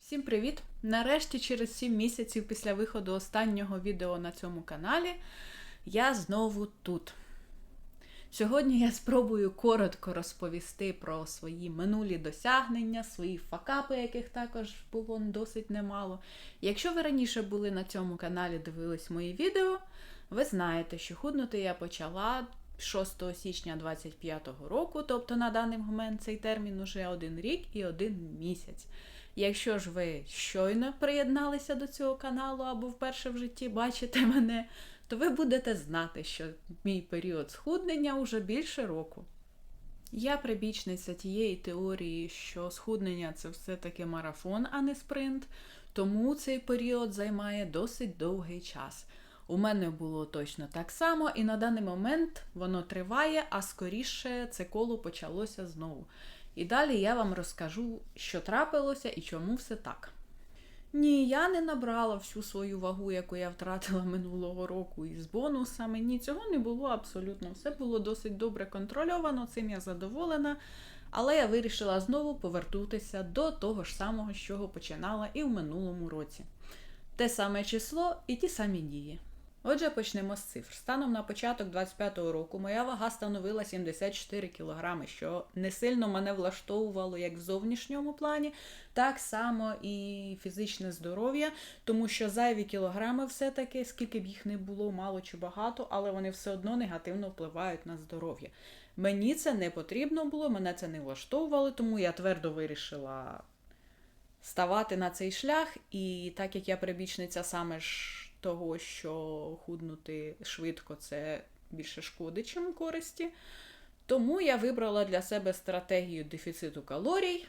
Всім привіт! Нарешті, через 7 місяців після виходу останнього відео на цьому каналі, я знову тут. Сьогодні я спробую коротко розповісти про свої минулі досягнення, свої факапи, яких також було досить немало. Якщо ви раніше були на цьому каналі, дивились мої відео, ви знаєте, що худнути я почала 6 січня 2025 року, тобто на даний момент цей термін уже один рік і один місяць. Якщо ж ви щойно приєдналися до цього каналу або вперше в житті бачите мене, то ви будете знати, що мій період схуднення уже більше року. Я прибічниця тієї теорії, що схуднення це все-таки марафон, а не спринт, тому цей період займає досить довгий час. У мене було точно так само, і на даний момент воно триває, а скоріше це коло почалося знову. І далі я вам розкажу, що трапилося і чому все так. Ні, я не набрала всю свою вагу, яку я втратила минулого року із бонусами. Ні, цього не було абсолютно. Все було досить добре контрольовано, цим я задоволена. Але я вирішила знову повернутися до того ж самого, з чого починала і в минулому році. Те саме число і ті самі дії. Отже, почнемо з цифр. Станом на початок 25-го року моя вага становила 74 кг, що не сильно мене влаштовувало як в зовнішньому плані, так само і фізичне здоров'я, тому що зайві кілограми все-таки, скільки б їх не було, мало чи багато, але вони все одно негативно впливають на здоров'я. Мені це не потрібно було, мене це не влаштовувало, тому я твердо вирішила ставати на цей шлях, і так як я прибічниця саме ж того, що худнути швидко це більше шкоди, чим користі. Тому я вибрала для себе стратегію дефіциту калорій,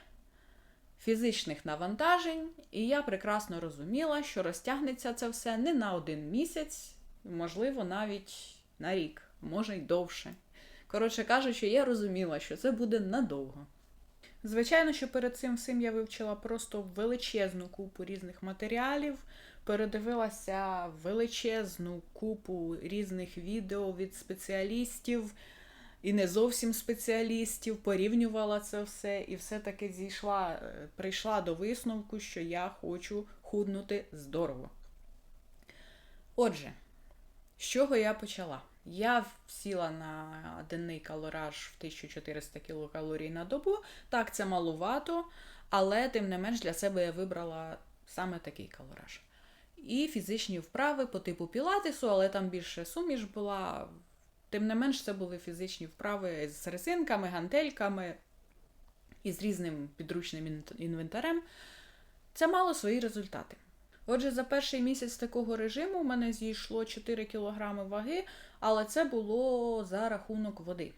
фізичних навантажень, і я прекрасно розуміла, що розтягнеться це все не на один місяць, можливо, навіть на рік, може й довше. Коротше кажучи, я розуміла, що це буде надовго. Звичайно, що перед цим всім я вивчила просто величезну купу різних матеріалів, передивилася величезну купу різних відео від спеціалістів і не зовсім спеціалістів, порівнювала це все і все-таки зійшла, прийшла до висновку, що я хочу худнути здорово. Отже, з чого я почала? Я сіла на денний калораж в 1400 кілокалорій на добу. Так, це малувато, але тим не менш для себе я вибрала саме такий калораж. І фізичні вправи по типу пілатесу, але там більше суміш була. Тим не менш, це були фізичні вправи з резинками, гантельками і з різним підручним інвентарем. Це мало свої результати. Отже, за перший місяць такого режиму у мене зійшло 4 кг ваги, але це було за рахунок води.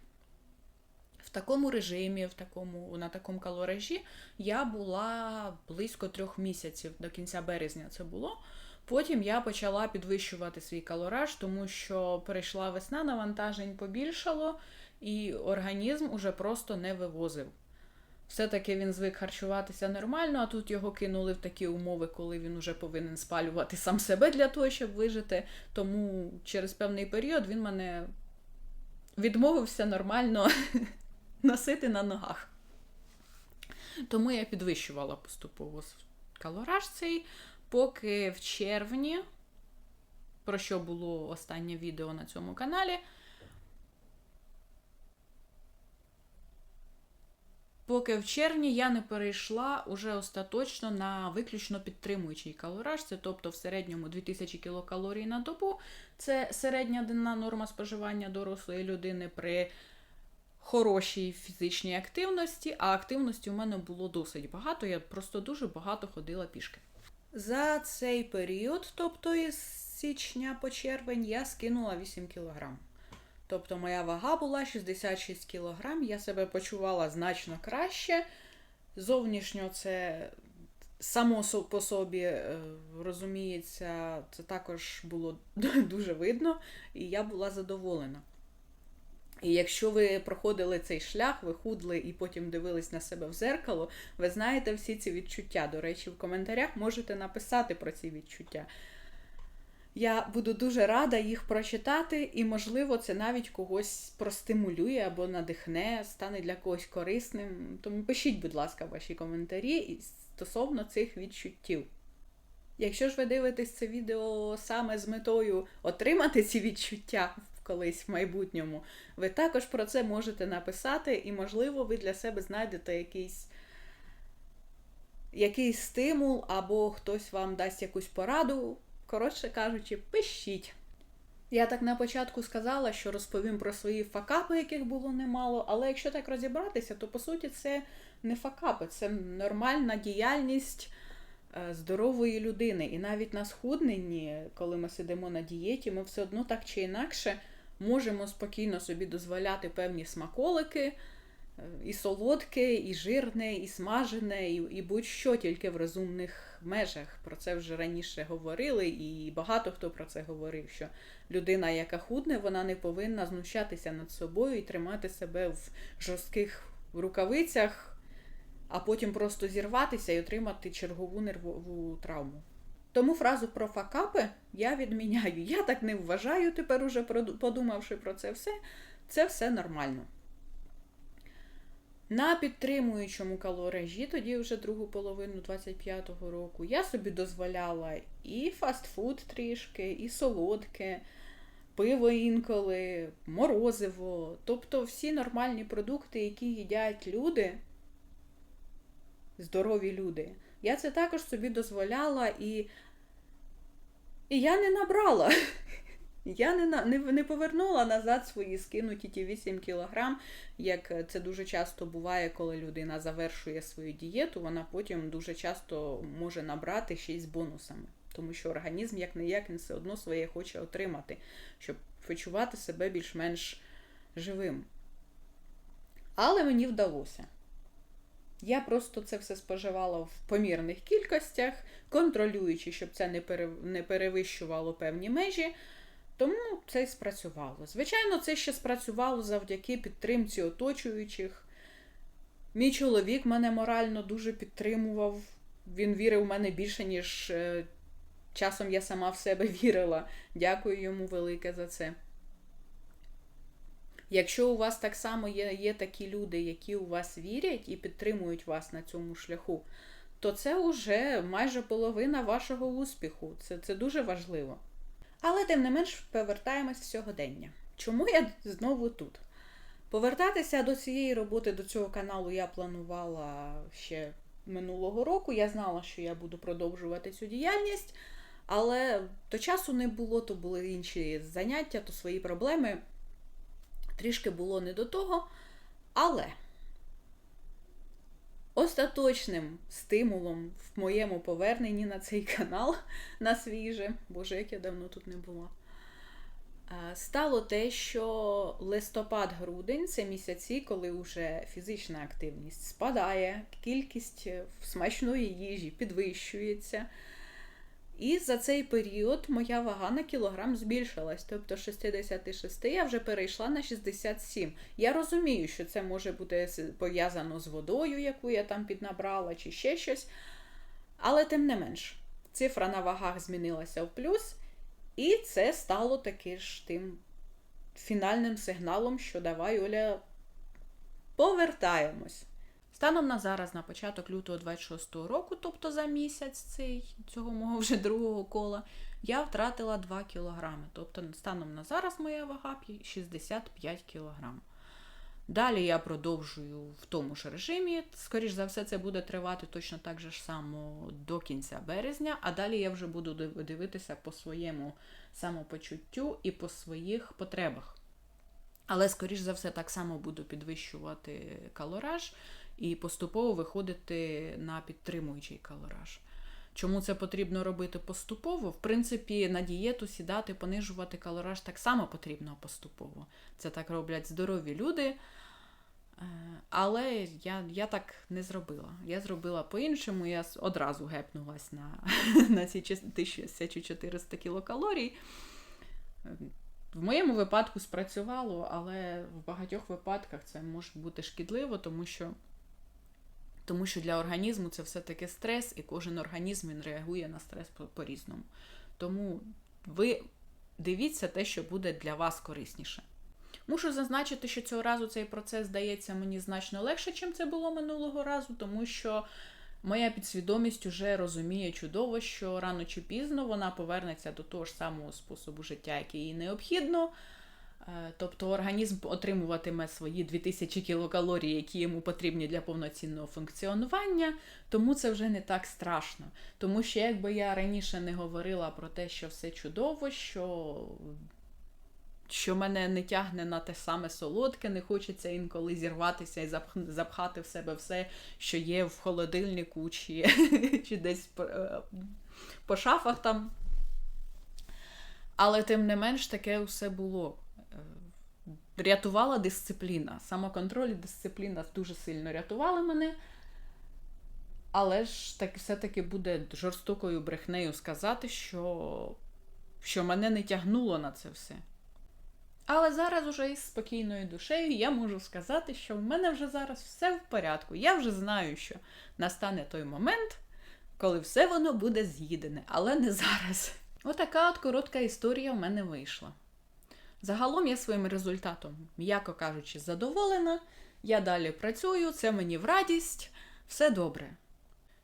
В такому режимі, в такому, на такому калоражі я була близько трьох місяців, до кінця березня це було. Потім я почала підвищувати свій калораж, тому що перейшла весна, навантажень побільшало, і організм уже просто не вивозив. Все-таки він звик харчуватися нормально, а тут його кинули в такі умови, коли він уже повинен спалювати сам себе для того, щоб вижити. Тому через певний період він мене відмовився нормально носити на ногах. Тому я підвищувала поступово калораж цей, поки в червні, про що було останнє відео на цьому каналі. Поки в червні я не перейшла уже остаточно на виключно підтримуючий калораж, це тобто в середньому 2000 кілокалорій на добу. Це середня денна норма споживання дорослої людини при хорошій фізичній активності, а активності у мене було досить багато, я просто дуже багато ходила пішки. За цей період, тобто із січня по червень, я скинула 8 кілограм. Тобто моя вага була 66 кг, я себе почувала значно краще. Зовнішньо це само по собі, е, розуміється, це також було дуже видно, і я була задоволена. І якщо ви проходили цей шлях, ви худли і потім дивились на себе в зеркало, ви знаєте всі ці відчуття. До речі, в коментарях можете написати про ці відчуття. Я буду дуже рада їх прочитати, і, можливо, це навіть когось простимулює або надихне, стане для когось корисним. Тому пишіть, будь ласка, ваші коментарі стосовно цих відчуттів. Якщо ж ви дивитесь це відео саме з метою отримати ці відчуття колись в майбутньому, ви також про це можете написати, і, можливо, ви для себе знайдете якийсь, якийсь стимул, або хтось вам дасть якусь пораду. Коротше кажучи, пишіть. Я так на початку сказала, що розповім про свої факапи, яких було немало, але якщо так розібратися, то по суті це не факапи, це нормальна діяльність е, здорової людини. І навіть на схудненні, коли ми сидимо на дієті, ми все одно так чи інакше можемо спокійно собі дозволяти певні смаколики, і солодке, і жирне, і смажене, і, і будь-що тільки в розумних межах. Про це вже раніше говорили, і багато хто про це говорив, що людина, яка худне, вона не повинна знущатися над собою і тримати себе в жорстких рукавицях, а потім просто зірватися і отримати чергову нервову травму. Тому фразу про факапи я відміняю. Я так не вважаю, тепер уже подумавши про це все, це все нормально. На підтримуючому калоражі, тоді вже другу половину 25-го року, я собі дозволяла і фастфуд трішки, і солодке, пиво інколи, морозиво, тобто всі нормальні продукти, які їдять люди, здорові люди. Я це також собі дозволяла і, і я не набрала. Я не не, не повернула назад свої скинуті ті 8 кілограм, як це дуже часто буває, коли людина завершує свою дієту, вона потім дуже часто може набрати ще й з бонусами. Тому що організм, як не як, він все одно своє хоче отримати, щоб почувати себе більш-менш живим. Але мені вдалося. Я просто це все споживала в помірних кількостях, контролюючи, щоб це не перевищувало певні межі. Тому це й спрацювало. Звичайно, це ще спрацювало завдяки підтримці оточуючих. Мій чоловік мене морально дуже підтримував. Він вірив в мене більше, ніж е, часом я сама в себе вірила. Дякую йому велике за це. Якщо у вас так само є, є такі люди, які у вас вірять і підтримують вас на цьому шляху, то це вже майже половина вашого успіху. Це, Це дуже важливо. Але, тим не менш, повертаємось в сьогодення. Чому я знову тут? Повертатися до цієї роботи, до цього каналу я планувала ще минулого року. Я знала, що я буду продовжувати цю діяльність, але то часу не було, то були інші заняття, то свої проблеми. Трішки було не до того. Але Остаточним стимулом в моєму поверненні на цей канал на свіже, боже, як я давно тут не була, стало те, що листопад-грудень це місяці, коли вже фізична активність спадає, кількість смачної їжі підвищується. І за цей період моя вага на кілограм збільшилась. Тобто 66 я вже перейшла на 67. Я розумію, що це може бути пов'язано з водою, яку я там піднабрала, чи ще щось. Але тим не менш, цифра на вагах змінилася в плюс, і це стало таки ж тим фінальним сигналом, що давай, Оля, повертаємось. Станом на зараз, на початок лютого 26-го року, тобто за місяць цей, цього мого вже другого кола, я втратила 2 кілограми. Тобто, станом на зараз моя вага 65 кілограм. Далі я продовжую в тому ж режимі. Скоріш за все, це буде тривати точно так же ж само до кінця березня, а далі я вже буду дивитися по своєму самопочуттю і по своїх потребах. Але, скоріш за все, так само буду підвищувати калораж і поступово виходити на підтримуючий калораж. Чому це потрібно робити поступово? В принципі, на дієту сідати, понижувати калораж так само потрібно поступово. Це так роблять здорові люди. Е, але я я так не зробила. Я зробила по-іншому, я одразу гепнулась на на ці 1400 кілокалорій. В моєму випадку спрацювало, але в багатьох випадках це може бути шкідливо, тому що тому що для організму це все-таки стрес, і кожен організм він реагує на стрес по-різному. Тому ви дивіться те, що буде для вас корисніше. Мушу зазначити, що цього разу цей процес здається мені значно легше, чим це було минулого разу, тому що моя підсвідомість уже розуміє чудово, що рано чи пізно вона повернеться до того ж самого способу життя, який їй необхідно. Е, Тобто організм отримуватиме свої 2000 кілокалорій, які йому потрібні для повноцінного функціонування, тому це вже не так страшно. Тому що якби я раніше не говорила про те, що все чудово, що, що мене не тягне на те саме солодке, не хочеться інколи зірватися і запх- запхати в себе все, що є в холодильнику, чи, чи десь е, по шафах там. Але тим не менш таке все було. Рятувала дисципліна. Самоконтроль і дисципліна дуже сильно рятували мене. Але ж так все-таки буде жорстокою брехнею сказати, що, що мене не тягнуло на це все. Але зараз уже із спокійною душею я можу сказати, що в мене вже зараз все в порядку. Я вже знаю, що настане той момент, коли все воно буде з'їдене, але не зараз. Отака от коротка історія в мене вийшла. Загалом я своїм результатом, м'яко кажучи, задоволена. Я далі працюю, це мені в радість, все добре.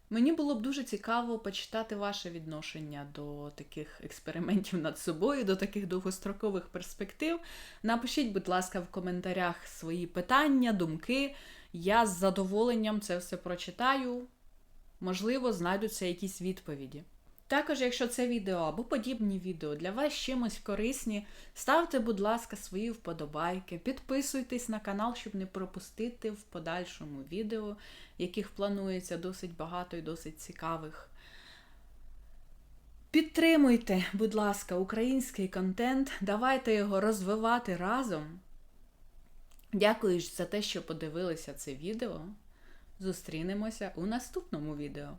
Мені було б дуже цікаво почитати ваше відношення до таких експериментів над собою, до таких довгострокових перспектив. Напишіть, будь ласка, в коментарях свої питання, думки. Я з задоволенням це все прочитаю. Можливо, знайдуться якісь відповіді. Також, якщо це відео або подібні відео для вас чимось корисні, ставте, будь ласка, свої вподобайки, підписуйтесь на канал, щоб не пропустити в подальшому відео, яких планується досить багато і досить цікавих. Підтримуйте, будь ласка, український контент, давайте його розвивати разом. Дякую за те, що подивилися це відео. Зустрінемося у наступному відео.